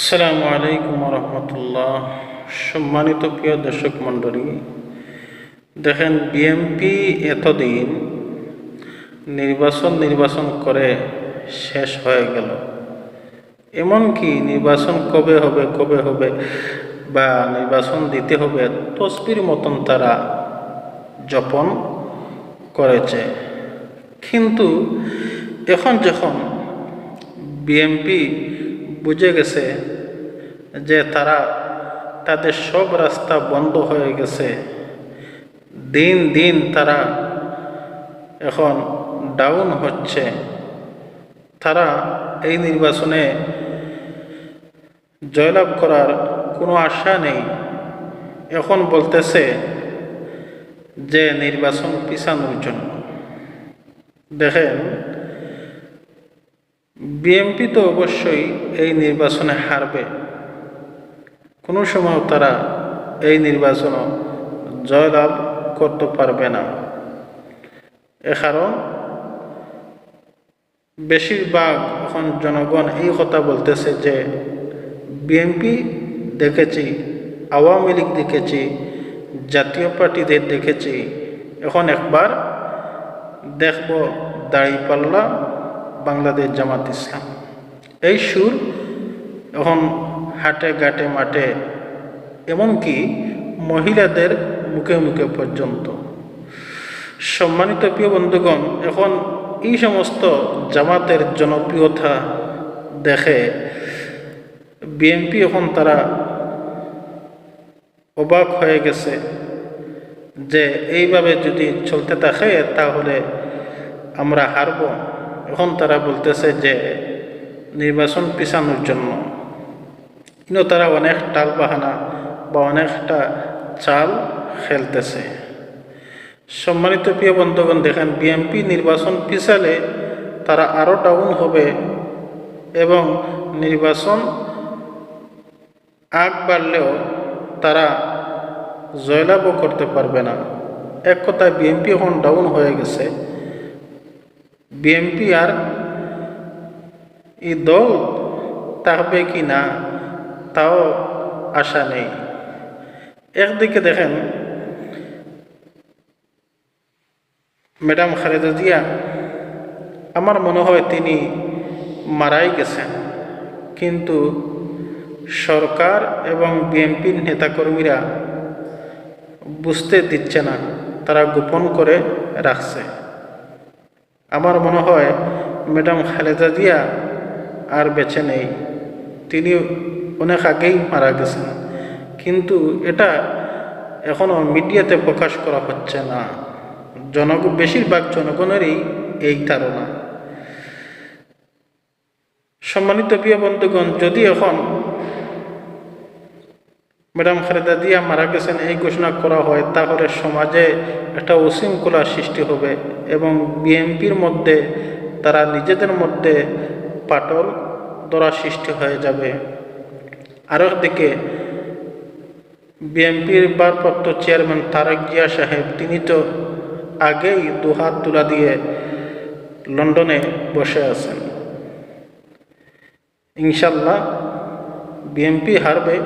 আসসালামু আলাইকুম রহমতুল্লাহ। সম্মানিত প্রিয় দর্শক মণ্ডলী, দেখেন বিএমপি এতদিন নির্বাচন নির্বাচন করে শেষ হয়ে গেল। এমনকি নির্বাচন কবে হবে কবে হবে বা নির্বাচন দিতে হবে, তসবির মতন তারা যাপন করেছে। কিন্তু এখন যখন বিএমপি বুঝে গেছে যে তারা তাদের সব রাস্তা বন্ধ হয়ে গেছে। দিন দিন তারা এখন ডাউন হচ্ছে। তারা এই নির্বাচনে জয়লাভ করার কোনো আশা নেই। এখন বলতেছে যে নির্বাচন পিছানোর জন্য। দেখেন বিএমপি তো অবশ্যই এই নির্বাচনে হারবে। কোনো সময় তারা এই নির্বাচনও জয়লাভ করতে পারবে না। এ কারণ বেশিরভাগ এখন জনগণ এই কথা বলতেছে যে বিএনপি দেখেছি, আওয়ামী লীগ দেখেছি, জাতীয় পার্টিদের দেখেছি। এখন একবার দেখব দাঁড়িপাল্লা বাংলাদেশ জামাত ইসলাম। এই সুর এখন হাটে, ঘাটে, মাঠে, এমনকি মহিলাদের মুখে মুখে পর্যন্ত। সম্মানিত প্রিয় বন্ধুগণ, এখন এই সমস্ত জামাতের জনপ্রিয়তা দেখে বিএনপি এখন তারা অবাক হয়ে গেছে যে এইভাবে যদি চলতে থাকে, তাহলে আমরা হারব। এখন তারা বলতেছে যে নির্বাচন পিছানোর জন্য। কিন্তু তারা অনেক টাল বাহানা বা অনেকটা চাল খেলতেছে। সম্মানিত প্রিয় বন্ধুগণ, দেখেন, বিএনপি নির্বাচন পিছালে তারা আরও ডাউন হবে এবং নির্বাচন আগ বাড়লেও তারা জয়লাভও করতে পারবে না। এক কথায় বিএনপি এখন ডাউন হয়ে গেছে। বিএনপি আর এই দল থাকবে কি না, তাও আশা নেই। একদিকে দেখেন ম্যাডাম খালেদা জিয়া, আমার মনে হয় তিনি মারাই গেছেন। কিন্তু সরকার এবং বিএনপির নেতাকর্মীরা বুঝতে দিচ্ছে না, তারা গোপন করে রাখছে। আমার মনে হয় ম্যাডাম খালেদা জিয়া আর বেছে নেই। তিনি অনেক আগেই মারা গেছেন। কিন্তু এটা এখনও মিডিয়াতে প্রকাশ করা হচ্ছে না। জনগ, বেশিরভাগ জনগণেরই এই ধারণা। সম্মানিত প্রিয় বন্ধুগণ, যদি এখন ম্যাডাম খালেদা জিয়া মারা গেছেন এই ঘোষণা করা হয়, তাহলে সমাজে একটা উশৃঙ্খলা সৃষ্টি হবে এবং বিএনপির মধ্যে, তারা নিজেদের মধ্যে পাটল দরা সৃষ্টি হয়ে যাবে। আরও দিকে বিএনপির ভারপ্রাপ্ত চেয়ারম্যান তারেক জিয়া সাহেব, তিনি তো আগেই দুহাত তুলা দিয়ে লন্ডনে বসে আছেন। ইনশাল্লাহ বিএনপি হারবে।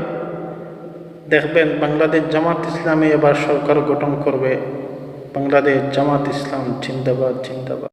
দেখবেন বাংলাদেশ জামাত ইসলামে এবার সরকার গঠন করবে। বাংলাদেশ জামাত ইসলাম জিন্দাবাদ জিন্দাবাদ।